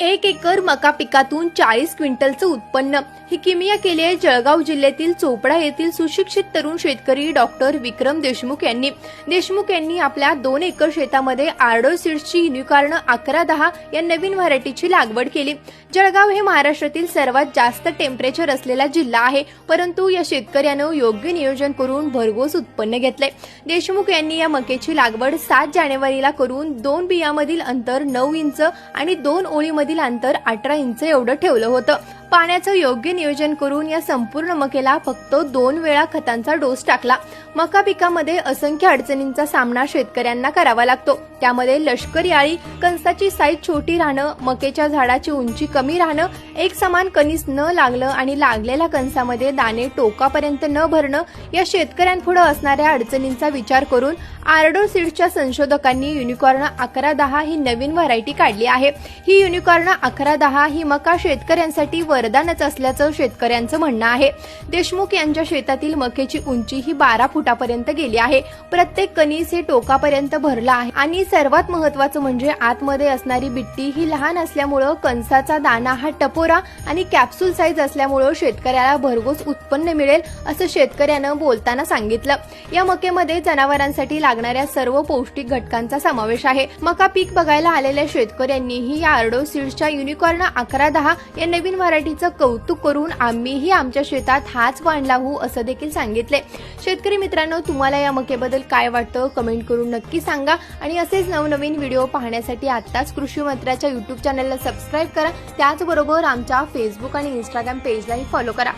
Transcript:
एक एकर मका पिकातून चाळीस क्विंटलचं उत्पन्न. ही किमिया केली आहे जळगाव जिल्ह्यातील चोपडा येथील सुशिक्षित तरुण शेतकरी डॉक्टर विक्रम देशमुख यांनी. देशमुख यांनी आपल्या दोन एकर शेतामध्ये आर्डो सीड्सची युनिकॉर्न अकरा दहा या नवीन व्हरायटीची लागवड केली. जळगाव हे महाराष्ट्रातील सर्वात जास्त टेम्परेचर असलेला जिल्हा आहे परंतु या शेतकऱ्यानं योग्य नियोजन करून भरघोस उत्पन्न घेतलंय. देशमुख यांनी या मकेची लागवड सात जानेवारीला करून दोन बियामधील अंतर नऊ इंच आणि दोन ओळीमध्ये ओळीमधील अंतर अठरा इंच एवढं ठेवलं होतं. पाण्याचं योग्य नियोजन करून या संपूर्ण मकेला फक्त दोन वेळा खतांचा डोस टाकला. मका पिकामध्ये असंख्य अडचणींचा सामना शेतकऱ्यांना करावा लागतो. त्यामध्ये लष्करी आळी कंसाची साईज छोटी राहणं मकेच्या झाडाची उंची कमी राहणं एक समान कणीस न लागलं आणि लागलेल्या कणसामध्ये दाणे टोकापर्यंत न भरणं या शेतकऱ्यांपुढे असणाऱ्या अडचणींचा विचार करून आर्डो सीड्सच्या संशोधकांनी युनिकॉर्न अकरा दहा ही नवीन व्हरायटी काढली आहे. ही युनिकॉर्न अकरा दहा ही मका शेतकऱ्यांसाठी वरदानच असल्याचं शेतकऱ्यांचं म्हणणं आहे. देशमुख यांच्या शेतातील मकेची उंची ही बारा फुटापर्यंत गेली आहे. प्रत्येक कणीस हे टोकापर्यंत भरलं आहे. आणि सर्वात महत्वाचं म्हणजे आतमध्ये असणारी बिट्टी ही लहान असल्यामुळं कणसाचा दाना हा टपोरा आणि कॅप्सूल साईज असल्यामुळं शेतकऱ्याला भरघोस उत्पन्न मिळेल असं शेतकऱ्यानं बोलताना सांगितलं. या मकेमध्ये जनावरांसाठी लागणाऱ्या सर्व पौष्टिक घटकांचा समावेश आहे. मका पीक बघायला आलेल्या शेतकऱ्यांनीही या आरडो सीड्सच्या युनिकॉर्न अकरा दहा या नवीन व्हरायटीचं कौतुक करून आम्हीही आमच्या शेतात हाच वाण लावू असं देखील सांगितले शेतकरी मित्रांनो तुम्हाला या मकेबद्दल काय वाटतं? कमेंट करून नक्की सांगा. आणि असेच नवनवीन व्हिडिओ पाहण्यासाठी आत्ताच कृषी मंत्र्याच्या युट्यूब चॅनलला सबस्क्राईब करा. त्याचबरोबर आमच्या फेसबुक आणि इंस्टाग्राम पेजलाही फॉलो करा.